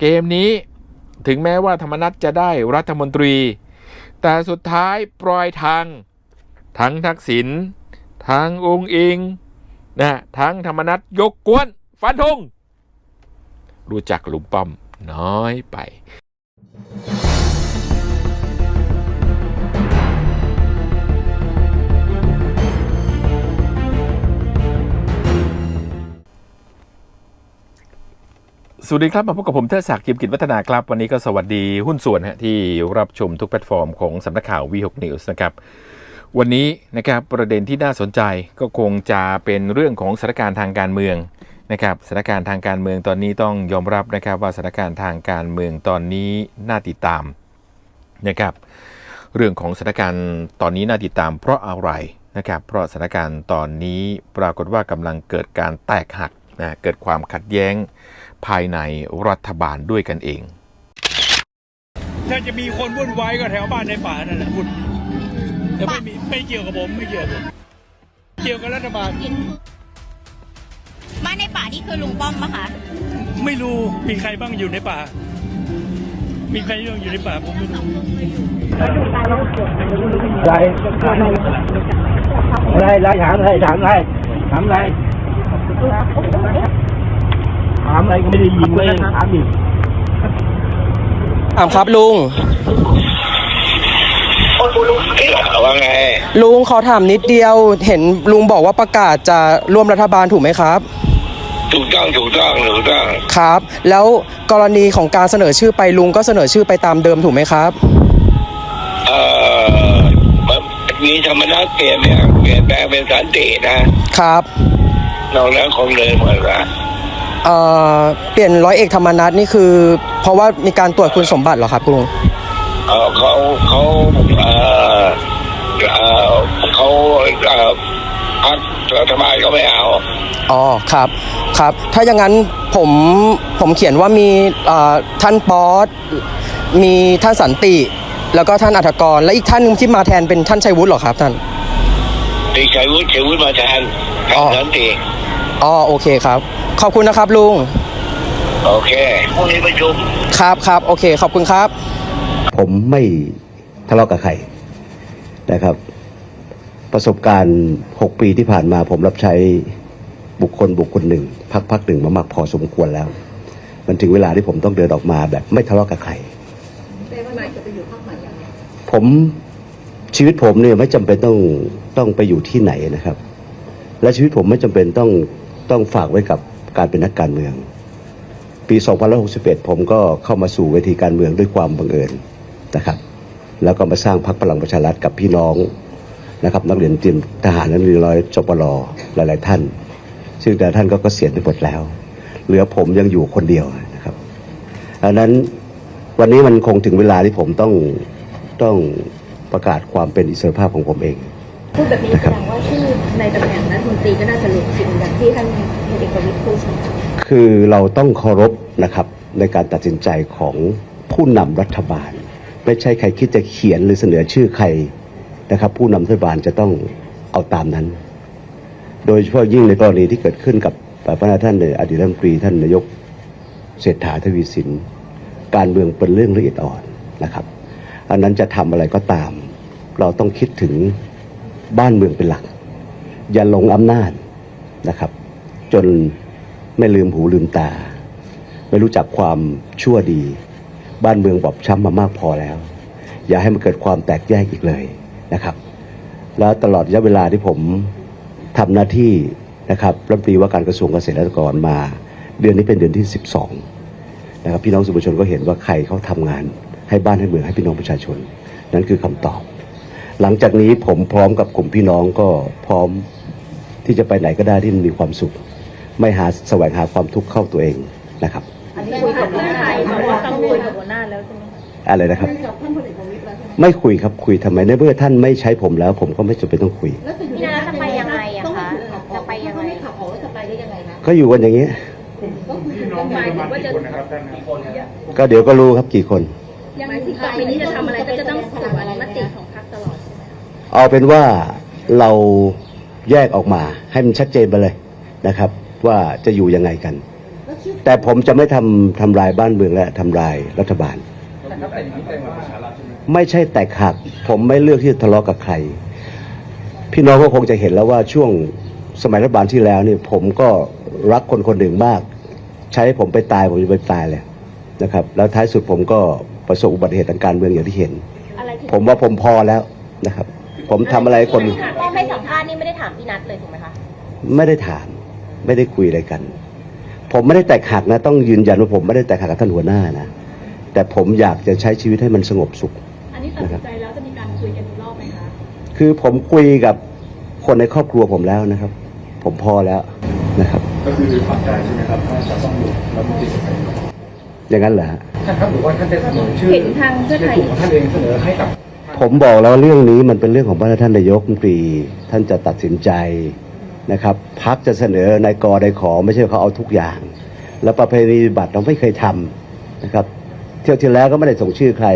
เกมนี้ถึงแม้ว่าธรรมนัตจะได้รัฐมนตรี แต่สุดท้ายปล่อยทาง ทั้งทักษิณทั้งองค์อิงนะทั้งธรรมนัตยกกวนฟันธงรู้จักลุงป้อมน้อยไป สวัสดีครับ มาพบกับผมเทศศักดิ์กิมกิจวัฒนาครับ วันนี้ก็สวัสดีหุ้นส่วนฮะที่รับชมทุกแพลตฟอร์มของสำนักข่าว V6 News นะครับวันนี้นะครับประเด็นที่น่าสนใจก็คงจะเป็นเรื่องของสถานการณ์ทางการเมืองนะครับสถานการณ์ทางการเมืองตอนนี้ต้องยอมรับนะครับว่าสถานการณ์ทางการเมืองตอนนี้น่าติดตามนะครับเรื่องของสถานการณ์ตอนนี้น่าติดตามเพราะอะไรนะครับเพราะสถานการณ์ตอนนี้ปรากฏว่ากำลังเกิดการแตกหักนะเกิดความขัดแย้ง ภายในรัฐบาลด้วยกันเอง ถ้าจะมีคนวุ่นวายก็แถวบ้านในป่านั่นแหละวุ่นแต่ไม่มีไม่เกี่ยวกับผมไม่เกี่ยวกับผมเกี่ยวกับรัฐบาล บ้านในป่านี่คือลุงป้อมปะคะ ไม่รู้มีใครบ้างอยู่ในป่า มีใครบ้างอยู่ในป่าผมไม่รู้อะไรอะไรอะไรถามอะไรถามอะไรถามอะไรถามอะไรก็ไม่ได้ยินเลยถามอีกถามครับลุง ว่าไง ลุงขอถามนิดเดียว เห็นลุงบอกว่าประกาศจะร่วมรัฐบาลถูกไหมครับ ถูกต้องถูกต้องถูกต้องครับ แล้วกรณีของการเสนอชื่อไปลุงก็เสนอชื่อไปตามเดิมถูกไหมครับ เอ่อมันมีธรรมนัตเปลี่ยนเนี่ยเปลี่ยนแปลงเป็นสันตินะ ครับ นอกนั้นคงเลยหมดละ เอ่อเปลี่ยนร้อยเอกธรรมนัฐนี่คือ เพราะว่ามีการตรวจคุณสมบัติเหรอครับลุงเอ่อเขาเขาเอ่อเอ่อเขาเอ่อพักรัฐบาลก็ไม่เอา อ๋อครับครับ ถ้าอย่างนั้นผมผมเขียนว่ามีเอ่อท่านป๊อตมีท่านสันติ แล้วก็ท่านอัฐกร และอีกท่านหนึงที่มาแทนเป็นท่านชัยวุฒิเหรอครับท่าน ตีชัยวุฒิชัยวุฒิมาแทนแทอ๋นอสันติ อ๋อโอเคครับ ขอบคุณนะครับลุง โอเคพรุ่งนี้ประชุม ครับครับโอเค ขอบคุณครับ ผมไม่ทะเลาะกับใครนะครับ ประสบการณ์ 6 ปีที่ผ่านมาผมรับใช้บุคคลบุคคลหนึ่งพักพักหนึ่งมามากพอสมควรแล้ว มันถึงเวลาที่ผมต้องเดินออกมาแบบไม่ทะเลาะกับใครผมชีวิตผมเนี่ยไม่จำเป็นต้องต้องไปอยู่ที่ไหนนะครับ และชีวิตผมไม่จำเป็นต้อง ต้องฝากไว้กับการเป็นนักการเมือง ปี 2561 ผมก็เข้ามาสู่เวทีการเมืองด้วยความบังเอิญนะครับ แล้วก็มาสร้างพรรคพลังประชารัฐกับพี่น้องนะครับนักเรียนเตรียมทหารนักเรียนร้อยจปรหลาย ๆ ท่าน ซึ่งแต่ท่านก็เกษียณไปหมดแล้ว เหลือผมยังอยู่คนเดียวนะครับดังนั้นวันนี้มันคงถึงเวลาที่ผมต้องต้องประกาศความเป็นอิสรภาพของผมเองพูดแบบนี้นะคแสรับดงว่าชื่อ ในตำแหน่งรัฐมนตรีก็น่าจะหลุดจริงอย่างที่ท่านพลเอกประวิตรพูดใช่ไหมคือเราต้องเคารพนะครับในการตัดสินใจของผู้นำรัฐบาล ไม่ใช่ใครคิดจะเขียนหรือเสนอชื่อใครนะครับ ผู้นำรัฐบาลจะต้องเอาตามนั้น โดยเฉพาะยิ่งในกรณีที่เกิดขึ้นกับพระนาท่านอดีตรัฐมนตรีท่านนายกเศรษฐาทวีสิน การเมืองเป็นเรื่องละเอียดอ่อนนะครับ อันนั้นจะทำอะไรก็ตาม เราต้องคิดถึงบ้านเมืองเป็นหลัก อย่าหลงอำนาจนะครับ จนไม่ลืมหูลืมตา ไม่รู้จักความชั่วดี บ้านเมืองบอบช้ำมามากพอแล้ว อย่าให้มันเกิดความแตกแยกอีกเลยนะครับ แล้วตลอดระยะเวลาที่ผมทำหน้าที่นะครับรัฐมนตรีว่าการกระทรวงเกษตรและสหกรณ์มา เดือนนี้เป็นเดือนที่ 12นะครับพี่น้องสื่อมวลชนก็เห็นว่าใครเขาทำงาน ให้บ้านให้เมืองให้พี่น้องประชาชน นั่นคือคำตอบ หลังจากนี้ผมพร้อมกับกลุ่มพี่น้องก็พร้อม ที่จะไปไหนก็ได้ที่มันมีความสุข ไม่หาแสวงหาความทุกข์เข้าตัวเองนะครับอันนี้คุยกับหัวหน้าบอกว่าต้องคุยกับหัวหน้าแล้วใช่ไหมคะอะไรนะครับกับท่านพลเอกประวิตรแล้วใช่ไหมไม่คุยครับคุยทำไมในเมื่อท่านไม่ใช้ผมแล้ว ผมก็ไม่จำเป็นต้องคุยแล้วจะพี่นาจะไปยังไงอะคะจะไปยังไงถ้าไม่ขับออกแล้วจะไปได้ยังไงนะก็อยู่กันอย่างนี้ก็คือต้องหมายถึงว่าจะก็เดี๋ยวก็รู้ครับกี่คนหมายถึงต่อไปนี้จะทำอะไรก็จะต้องสวนมติของพรรคตลอดใช่ไหมคะเอาเป็นว่าเรา แยกออกมาให้มันชัดเจนไปเลยนะครับ ว่าจะอยู่ยังไงกันแล้วชื่อแต่ผมจะไม่ทำทำลายบ้านเมืองและทำลายรัฐบาล ไม่ใช่แตกหัก ผมไม่เลือกที่จะทะเลาะกับใคร พี่น้องก็คงจะเห็นแล้วว่าช่วงสมัยรัฐบาลที่แล้วนี่ผมก็รักคนคนหนึ่งมาก ใช้ให้ผมไปตายผมจะไปตายเลยนะครับ แล้วท้ายสุดผมก็ประสบอุบัติเหตุทางการเมืองอย่างที่เห็นอะไรที่ผมว่าผมพอแล้วนะครับ ผมทำอะไรให้คนป้อมให้สัมภาษณ์นี่ไม่ได้ถามพี่นัทเลยถูกไหมคะไม่ได้ถาม ไม่ได้คุยอะไรกัน ผมไม่ได้แตกหักนะ ต้องยืนยันว่าผมไม่ได้แตกหักกับท่านหัวหน้านะ แต่ผมอยากจะใช้ชีวิตให้มันสงบสุข อันนี้ตัดสินใจแล้วจะมีการคุยกันอีกรอบไหมคะคือผมคุยกับคนในครอบครัวผมแล้วนะครับ ผมพอแล้วนะครับ ก็คือฝังใจใช่ไหมครับว่าจะต้องอยู่รัฐมนตรีสมัยอย่างนั้นเหรอฮะ ท่านครับหรือว่าท่านได้เสนอชื่อเห็นทางเพื่อในไทยกลุ่มของท่านเองเสนอให้กับ ผมบอกแล้วเรื่องนี้มันเป็นเรื่องของท่านนายกรัฐมนตรี ท่านจะตัดสินใจนะครับพักจะเสนอนายกนายขอไม่ใช่ว่าเขาเอาทุกอย่าง แล้วประเพณีปฏิบัติเราไม่เคยทำนะครับ เที่ยวที่แล้วก็ไม่ได้ส่งชื่อใคร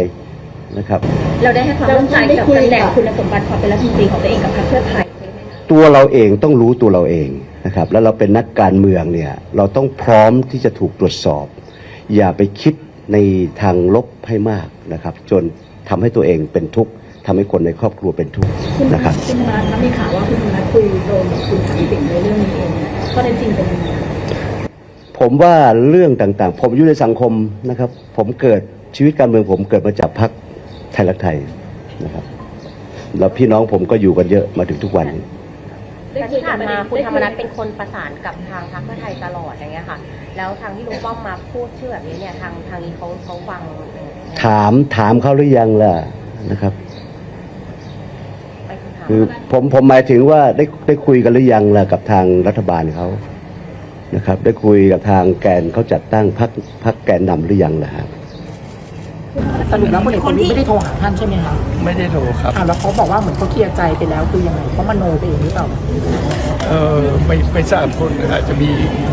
นะครับ เราได้ให้ความมั่นใจกับตำแหน่งคุณสมบัติความเป็นรัฐมนตรีของตัวเองกับพรรคเพื่อไทยใช่ไหมคะตัวเราเองต้องรู้ตัวเราเองนะครับ แล้วเราเป็นนักการเมืองเนี่ยเราต้องพร้อมที่จะถูกตรวจสอบ อย่าไปคิดในทางลบให้มากนะครับ จน ทำให้ตัวเองเป็นทุกข์ทำให้คนในครอบครัวเป็นทุกข์คุณนะครับคุณนัทมีข่าวว่าคุณนัทคุยตรงกับคุณทักษิณในเรื่องนี้เองเนี่ยข้อเท็จจริงเป็นยังไงผมว่าเรื่องต่างๆ ผมอยู่ในสังคมนะครับ ผมเกิดชีวิตการเมืองผมเกิดมาจากพรรคไทยรักไทยนะครับแล้วพี่น้องผมก็อยู่กันเยอะมาถึงทุกวันนี้ แต่ที่ผ่านมาคุณธรรมนัฐเป็นคนประสานกับทางพรรคเพื่อไทยตลอดอย่างเงี้ยค่ะ แล้วทางที่ลุงป้อมมาพูดชื่อแบบนี้เนี่ยทางทางนี้เขาเขาฟังถามถามเขาหรือยังล่ะนะครับไปคุณถามคือผมผมหมายถึงว่าได้ได้คุยกันหรือยังล่ะกับทางรัฐบาลเขานะครับ ได้คุยกับทางแกนเขาจัดตั้งพรรคพรรคแกนนำหรือยังล่ะฮะ สรุปแล้วพลเอกประวิตรไม่ได้โทรหาท่านใช่ไหมคะไม่ได้โทรครับอ่าแล้วเขาบอกว่าเหมือนเขาเคลียร์ใจไปแล้วคือยังไงเขามโนไปเองหรือเปล่าเออไม่ไม่ทราบคนอาจจะมี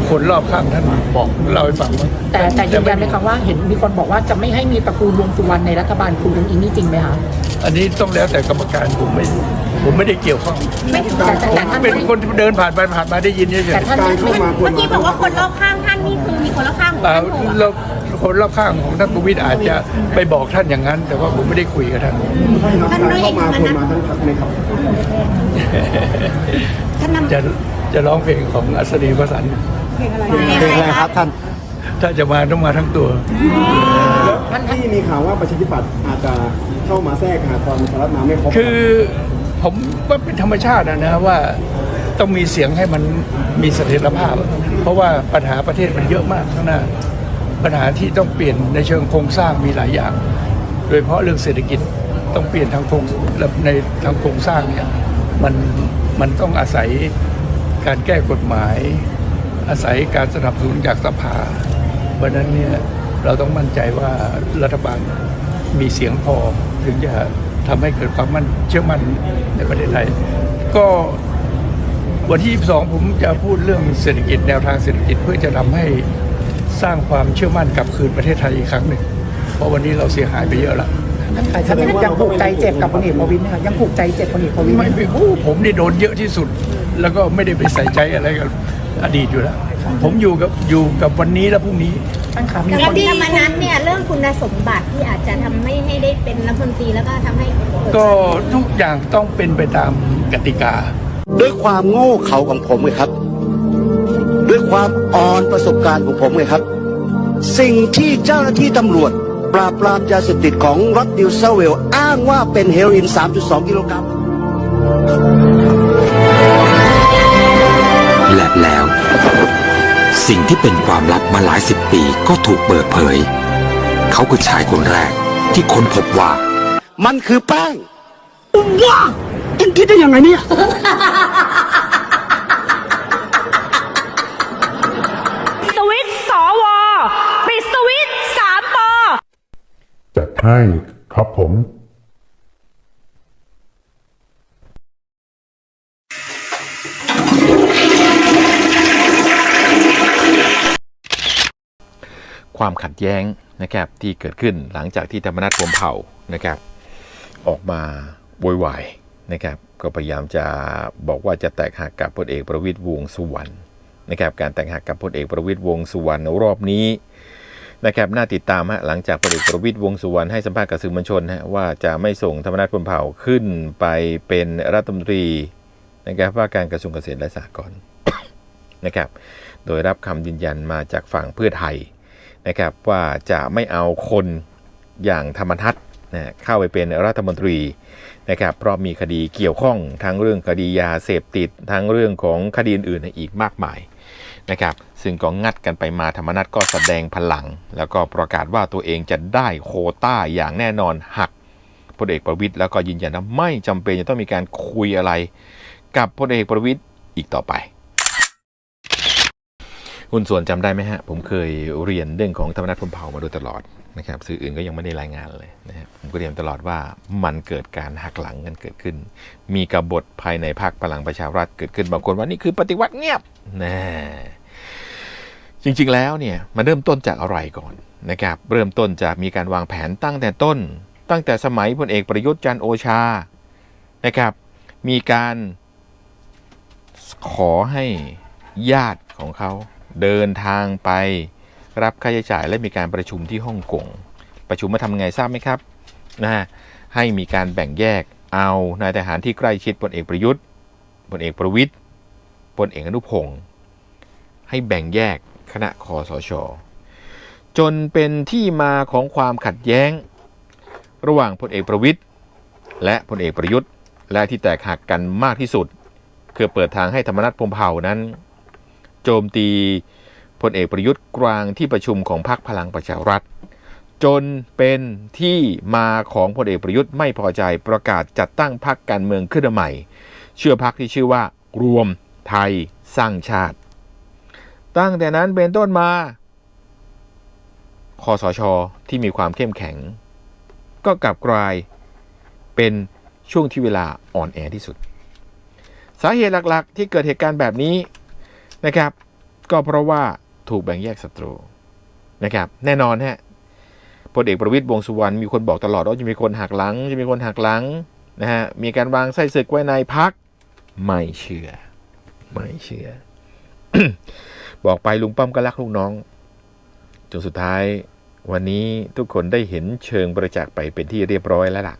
คนรอบข้างท่านบอกเล่าให้ฟังว่าแต่แต่ยืนยันไหมคะว่าเห็นมีคนบอกว่าจะไม่ให้มีตระกูลรวมสุวรรณในรัฐบาลคุณลุงอิงนี่จริงไหมคะอันนี้ต้องแล้วแต่กรรมการผมไม่ผมไม่ได้เกี่ยวข้องไม่แต่แต่ผมแต่ท่านเป็นไม่ได้คนที่เดินผ่านไปผ่านมาได้ยินเฉยแต่ท่านไม่เมื่อกี้บอกว่าคนรอบข้างท่านนี่คือมีคนรอบข้างของๆอ่าท่านโทรอะเรา คนรอบข้างของท่านประวิตรอาจจะไปบอกท่านอย่างนั้น แต่ว่าผมไม่ได้คุยกับท่าน ท่านไม่เห็นมามัคนนะมาทั้งพักไหมครับท่านนำจะจะร้องเพลงของอัศรีวสันต์เพลงอะไรครับท่าน ถ้าจะมาต้องมาทั้งตัวที่มีข่าวว่าประชาธิปัตย์อาจจะเข้ามาแทรกหากความสารัฐมาไม่ครบคือผมว่าเป็นธรรมชาตินะนะว่าต้องมีเสียงให้มันมีเสถียรภาพ เพราะว่าปัญหาประเทศมันเยอะมากข้างหน้า ปัญหาที่ต้องเปลี่ยนในเชิงโครงสร้างมีหลายอย่าง โดยเฉพาะเรื่องเศรษฐกิจต้องเปลี่ยนทางโครงในทางโครงสร้างเนี่ยมันมันต้องอาศัยการแก้กฎหมาย อาศัยการสนับสนุนจากสภาเพราะนั้นเนี่ยเราต้องมั่นใจว่ารัฐบาลมีเสียงพอถึงจะทำให้เกิดความมั่นเชื่อมั่นในประเทศไทย ก็วันที่ 22 ผมจะพูดเรื่องเศรษฐกิจแนวทางเศรษฐกิจเพื่อจะทำให้ สร้างความเชื่อมั่นกลับคืนประเทศไทยอีกครั้งหนึ่ง เพราะวันนี้เราเสียหายไปเยอะแล้วท่านท่านยังผูกใจเจ็บกับพลเอกประวิตรไหมคะยังผูกใจเจ็บพลเอกประวิตรไหมไม่ไม่โอ้ผมนี่โดนเยอะที่สุด แล้วก็ไม่ได้ไปใส่ใจอะไรกับอดีตอยู่แล้ว ผมอยู่กับอยู่กับวันนี้และพรุ่งนี้ท่านขามีแล้วคนพี่ธรรมนัฐเนี่ยเรื่องคุณสมบัติที่อาจจะทำไม่ให้ได้เป็นรัฐมนตรีแล้วก็ทำให้ ก็ทุกอย่างต้องเป็นไปตามกติกา ด้วยความโง่เขลาของผมไงครับ ด้วยความอ่อนประสบการณ์ของผมไงครับ สิ่งที่เจ้าหน้าที่ตำรวจ ปราบปรามยาเสพติดของรัฐนิวเซาเวล อ้างว่าเป็นเฮโรอีน 3.2 กิโลกรัมและแล้ว สิ่งที่เป็นความลับมาหลายสิบปีก็ถูกเปิดเผย เขาคือชายคนแรกที่ค้นพบว่า มันคือแป้งสวิตช์สวปิดสวิตช์สามปอ จัด ให้ครับผม ความขัดแย้งนะครับที่เกิดขึ้นหลังจากที่ธรรมนัฐพรมเผ่านะครับ ออกมาโวยวายนะครับ ก็พยายามจะบอกว่าจะแตกหักกับพลเอกประวิตยวงสุวรรณนะครับ การแต่งหักกับพลเอกประวิตยวงสุวรรณรอบนี้ นะครับน่าติดตามฮะหลังจากพลเอกประวิตยวงสุวรรณให้สัมภาษณ์กับสื่อมวลชนฮะว่าจะไม่ส่งธรรมนัฐพรหมเผ่าขึ้นไปเป็นรัฐมนตรีนะครับว่าการกระทรวงเกษตรและสหกรณ์นะครับ โดยรับคำยืนยันมาจากฝั่งเพื่อไทยนะครับว่าจะไม่เอาคนอย่างธรรมทัศน์นะเข้าไปเป็นรัฐมนตรีนะครับเพราะมีคดีเกี่ยวข้องทั้งเรื่องคดียาเสพติดทั้งเรื่องของคดีอื่นๆอีกมากมาย นะครับซึ่งก็งัดกันไปมาธรรมนัตก็แสดงพลัง แล้วก็ประกาศว่าตัวเองจะได้โคต้าอย่างแน่นอนหักพลเอกประวิตยแล้วก็ยืนยันว่าไม่จำเป็นจะต้องมีการคุยอะไร กับพลเอกประวิตยอีกต่อไป คุณส่วนจำได้ไหมฮะ ผมเคยเรียนเรื่องของธรรมนัฐพมเผ่ามาโดยตลอดนะครับสื่ออื่นก็ยังไม่ได้รายงานเลยนะครับผมก็เรียนตลอดว่ามันเกิดการหักหลังกันเกิดขึ้น มีกบฏภายในพรรคพลังประชารัฐเกิดขึ้นบางคนว่านี่คือปฏิวัติเงียบนะจริงๆแล้วเนี่ยมันเริ่มต้นจากอะไรก่อนนะครับเริ่มต้นจากมีการวางแผนตั้งแต่ต้น ตั้งแต่สมัยพลเอกประยุทธ์จันโอชานะครับมีการขอให้ญาติของเขา เดินทางไปรับค่าใช้จ่ายและมีการประชุมที่ฮ่องกงประชุมมาทำไงทราบไหมครับนะฮะให้มีการแบ่งแยกเอานายทหารที่ใกล้ชิดพลเอกประยุทธ์พลเอกประวิทย์พลเอกอนุพงศ์ให้แบ่งแยกคณะคอสช จนเป็นที่มาของความขัดแย้ง ระหว่างพลเอกประวิทย์และพลเอกประยุทธ์ และที่แตกหักกันมากที่สุด คือเปิดทางให้ธรรมนัฐพรมเผ่านั้น โจมตีพลเอกประยุทธ์กลางที่ประชุมของพรรคพลังประชารัฐ จนเป็นที่มาของพลเอกประยุทธ์ไม่พอใจประกาศจัดตั้งพรรคการเมืองขึ้นใหม่ เชื่อพรรคที่ชื่อว่า รวมไทยสร้างชาติ ตั้งแต่นั้นเป็นต้นมาคอสชที่มีความเข้มแข็ง ก็กลับกลายเป็นช่วงที่เวลาอ่อนแอที่สุด สาเหตุหลักๆ ที่เกิดเหตุการณ์แบบนี้ นะครับ ก็เพราะว่าถูกแบ่งแยกศัตรูนะครับ แน่นอนฮะพลเอกประวิตยวงสุวรรณมีคนบอกตลอดว่าจะมีคนหักหลัง จะมีคนหักหลังนะฮะมีการวางไส้ศึกไว้ในพักไม่เชื่อ ไม่เชื่อ บอกไปลุงป้อมก็รักลูกน้องจนสุดท้ายวันนี้ทุกคนได้เห็นเชิงประจักษ์ไปเป็นที่เรียบร้อยแล้วล่ะ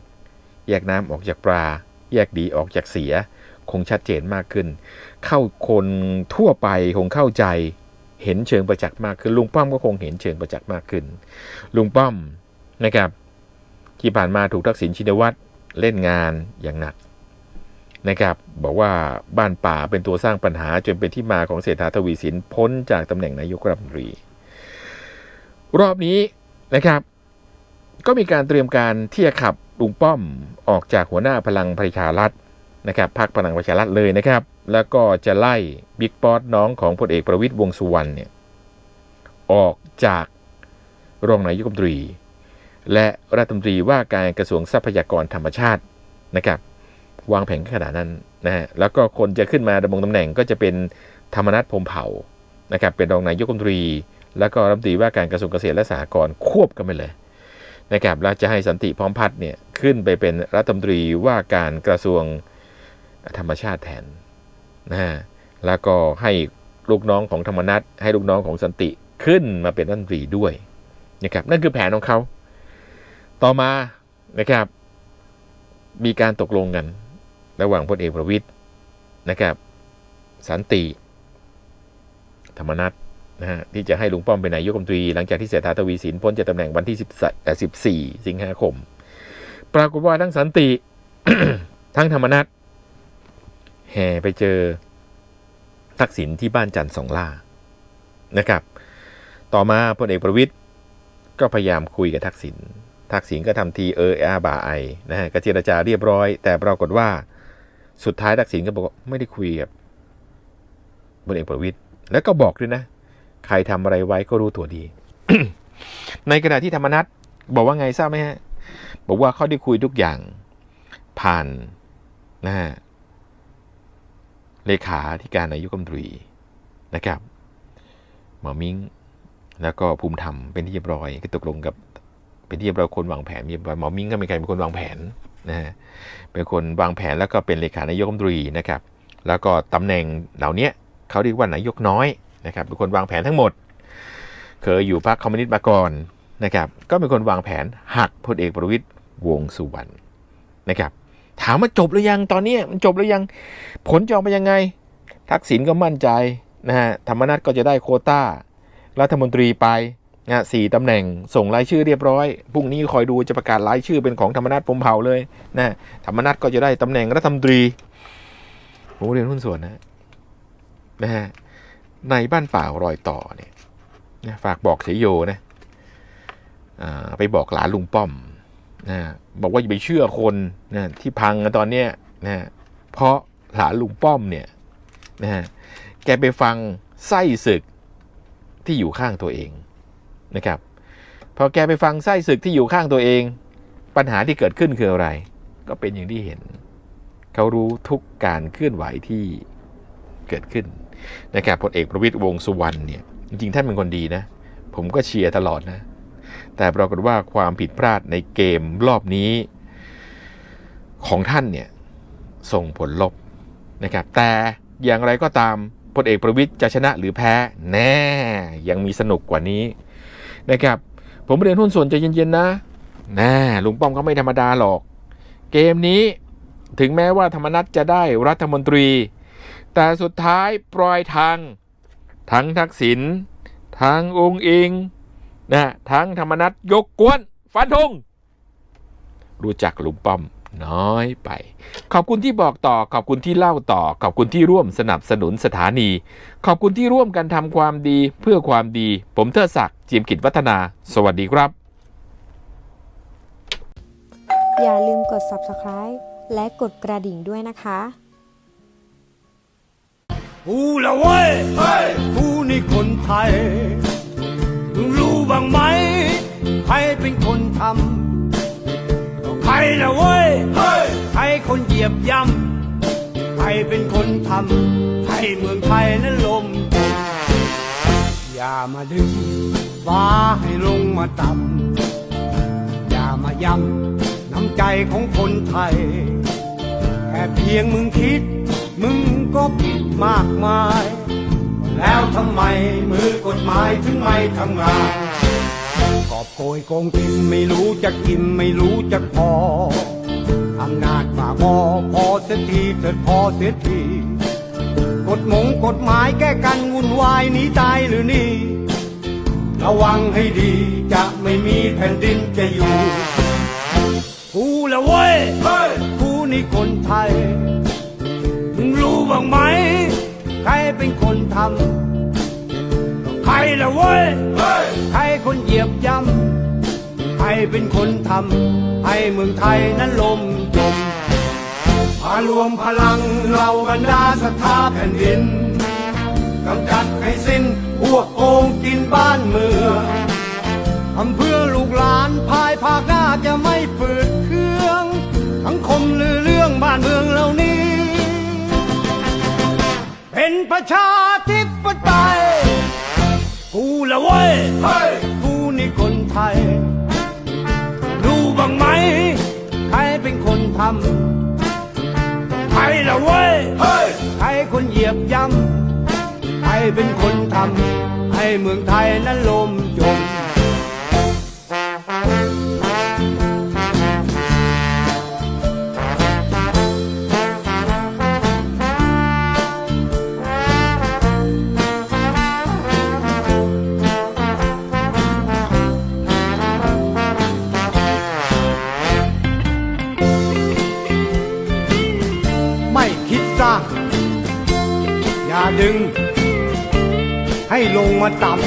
แยกน้ำออกจากปลา แยกดีออกจากเสีย คงชัดเจนมากขึ้น เข้าคนทั่วไปคงเข้าใจเห็นเชิงประจักษ์มากขึ้นลุงป้อมก็คงเห็นเชิงประจักษ์มากขึ้น ลุงป้อมนะครับ ที่ผ่านมาถูกทักษิณชินวัตรเล่นงานอย่างหนักนะครับ บอกว่าบ้านป่าเป็นตัวสร้างปัญหาจนเป็นที่มาของเศรษฐาทวีสินพ้นจากตำแหน่งนายกรัฐมนตรี รอบนี้นะครับ ก็มีการเตรียมการที่จะขับลุงป้อมออกจากหัวหน้าพลังประชารัฐ นะครับพรรคพลังประชารัฐเลยนะครับ แล้วก็จะไล่บิ๊กป๊อตน้องของพลเอกประวิตยวงสุวรรณเนี่ยออกจากรองนายกรัฐมนตรี และรัฐมนตรีว่าการกระทรวงทรัพยากรธรรมชาตินะครับ วางแผนขนาดนั้นนะฮะแล้วก็คนจะขึ้นมาดำรงตำแหน่งก็จะเป็นธรรมนัฐพรมเผ่านะครับเป็นรองนายกรัฐมนตรี แล้วก็รัฐมนตรีว่าการกระทรวงเกษตรและสหกรณ์ควบกันไปเลยนะครับแล้วจะให้สันติพร้อมพัฒน์เนี่ยขึ้นไปเป็นรัฐมนตรีว่าการกระทรวง ธรรมชาติแทนนะฮะแล้วก็ให้ลูกน้องของธรรมนัฐให้ลูกน้องของสันติขึ้นมาเป็นรัฐมนตรีด้วยนะครับนั่นคือแผนของเขา ต่อมานะครับ มีการตกลงกัน ระหว่างพลเอกประวิตยนะครับ สันติ ธรรมนัฐนะฮะที่จะให้ลุงป้อมเป็นนายกรัฐมนตรี หลังจากที่เศรษฐาทวีสินพ้นจากตำแหน่งวันที่14สิงหาคม ปรากฏว่าทั้งสันติ ทั้งธรรมนัฐ แห่ไปเจอทักษิณที่บ้านจันทร์สองล่านะครับ ต่อมาพลเอกประวิตยก็พยายามคุยกับทักษิณทักษิณก็ทำทีเอออาบาไอนะฮะก็เจรจาเรียบร้อย แต่ปรากฏว่าสุดท้ายทักษิณก็บอกไม่ได้คุยกับพลเอกประวิตยแล้วก็บอกด้วยนะ ใครทำอะไรไว้ก็รู้ตัวดี ในขณะที่ธรรมนัฐบอกว่าไงทราบไหมฮะ บอกว่าเขาได้คุยทุกอย่างผ่านนะฮะ เลขาธิการนายกรัฐมนตรีนะครับหมอมิงแล้วก็ภูมิธรรมเป็นที่เรียบร้อยก็ตกลงกับเป็นที่เรียบร้อยคนวางแผนเรียบร้อยหมอมิงก็เป็นใครเป็นคนวางแผนนะฮะเป็นคนวางแผนแล้วก็เป็นเลขานายกรัฐมนตรีนะครับ แล้วก็ตำแหน่งเหล่านี้เขาเรียกว่านายกน้อยนะครับเป็นคนวางแผนทั้งหมด เคยอยู่พรรคคอมมิวนิสต์มาก่อนนะครับ ก็เป็นคนวางแผนหักพลเอกประวิตยวงสุวรรณนะครับ ถามว่าจบหรือยังตอนนี้มันจบหรือยังผลจะออกมายังไง ทักษิณก็มั่นใจนะฮะธรรมนัฐก็จะได้โคต้า รัฐมนตรีไปนะฮะสี่ตำแหน่งส่งรายชื่อเรียบร้อยพรุ่งนี้คอยดูจะประกาศรายชื่อเป็นของธรรมนัฐพมเผาเลยนะฮะธรรมนัฐก็จะได้ตำแหน่งรัฐมนตรีผมเรียนหุ้นส่วนนะนะฮะในบ้านป่ารอยต่อเนี่ยฝากบอกเสยโยนะไปบอกหลานลุงป้อม นะบอกว่าอย่าไปเชื่อคนนะที่พังตอนเนี้ยนะเพราะหลานลุงป้อมเนี่ยนะแกไปฟังไส้ศึกที่อยู่ข้างตัวเองนะครับพอแกไปฟังไส้ศึกที่อยู่ข้างตัวเอง ปัญหาที่เกิดขึ้นคืออะไร ก็เป็นอย่างที่เห็น เขารู้ทุกการเคลื่อนไหวที่เกิดขึ้นนะครับพลเอกประวิตยวงสุวรรณเนี่ยจริงๆท่านเป็นคนดีนะ ผมก็เชียร์ตลอดนะ แต่ปรากฏว่าความผิดพลาดในเกมรอบนี้ ของท่านเนี่ยส่งผลลบนะครับ แต่อย่างไรก็ตามพลเอกประวิตยจะชนะหรือแพ้แน่ยังมีสนุกกว่านี้นะครับ ผมเรียนหุ้นส่วนใจเย็นๆนะแน่ลุงป้อมก็ไม่ธรรมดาหรอก เกมนี้ถึงแม้ว่าธรรมนัตจะได้รัฐมนตรี แต่สุดท้ายปล่อยทาง ทั้งทักษิณทั้งองค์อิง นะทั้งธรรมนัตยกกวน ฟันธงรู้จักลุงป้อมน้อยไป ขอบคุณที่บอกต่อ ขอบคุณที่เล่าต่อ ขอบคุณที่ร่วมสนับสนุนสถานี ขอบคุณที่ร่วมกันทำความดีเพื่อความดี ผมเทิดศักดิ์จิมกิจวัฒนา สวัสดีครับ อย่าลืมกด subscribe และกดกระดิ่งด้วยนะคะกูละเว้ยกูนี่คนไทยมึงรู้ บ้างไหม ใครเป็นคนทำก็ใครละเว้ย ใครคนเหยียบย่ำใครเป็นคนทำให้เมืองไทยนั้นลม อย่ามาดึงฟ้าให้ลงมาต่ำอย่ามาย้ำน้ำใจของคนไทย แค่เพียงมึงคิด มึงก็ผิดมากมายแล้วทำไมมือกฎหมายถึงไม่ทำงาน กอบโกยโกงกินไม่รู้จะกินไม่รู้จะพออำนาจป่าบอพอเสียทีเถิดพอเสียทีกฎหมงกฎหมายแก้กันวุ่นวายหนีตายหรือนี่ ระวังให้ดีจะไม่มีแผ่นดินจะอยู่กูละเว้ยกูนี่คนไทย มึงรู้บ้างไหม ใครเป็นคนทำ ใครละเว้ยใครคนเหยียบย่ำใครเป็นคนทำให้เมืองไทยนั้นลมจมมารวมพลังเราบรรดาศรัทธาแผ่นดินกำจัดให้สิ้นพวกโกงกินบ้านเมืองทำเพื่อลูกหลานภายภาคหน้าจะไม่ฝืดเคืองทั้งคมลือเรื่องบ้านเมืองเหล่านี้ เป็นประชา ละเว้ยกูนี่คนไทย รู้บ้างไหม ใครเป็นคนทำใครละเว้ยใครคนเหยียบย่ำใครเป็นคนทำให้เมืองไทยนั้นลมจมไม่ ดึง ให้ลงมาต่ำ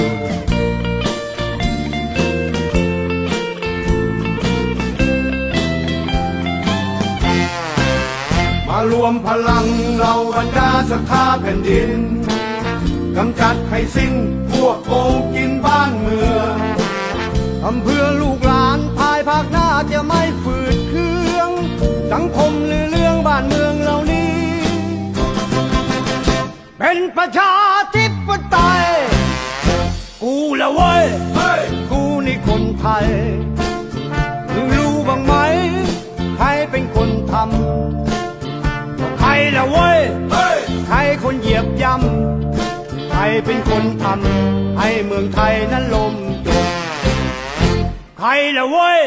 มารวมพลังเราบรรดาศรัทธาแผ่นดินกำจัดให้สิ้นพวกโกงกินบ้านเมืองทำเพื่อลูกหลานภายภาคหน้าจะไม่ฝืดเคือง สังคมหรือเรื่องบ้านเมืองเหล่า เป็นประชาธิปไตย กูละเว้ย กูนี่คนไทย มึงรู้บ้างไหม ใครเป็นคนทำ ใครละเว้ย ใครคนเหยียบย่ำเป็นคนทำให้เมืองไทยนั้นลมจม ใครละเว้ย